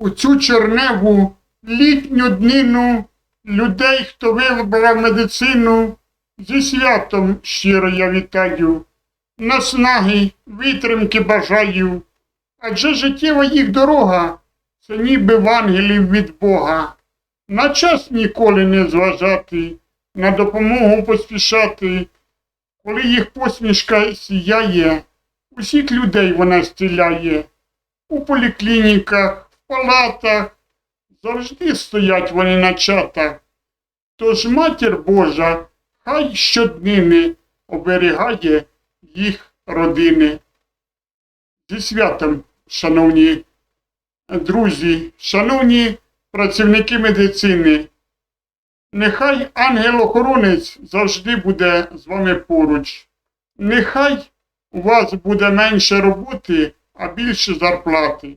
у цю черневу літню днину людей, хто вибрав медицину, зі святом щиро я вітаю, наснаги, витримки бажаю, адже життєва їх дорога це ніби вангелів від Бога. На час ніколи не зважати, на допомогу поспішати, коли їх посмішка сіяє, усіх людей вона стіляє. У поліклініках, палатах завжди стоять вони на чатах. Тож матір Божа хай щоднини оберігає їх родини. Зі святом, шановні друзі, шановні працівники медицини, нехай ангел-охоронець завжди буде з вами поруч. Нехай у вас буде менше роботи, а більше зарплати.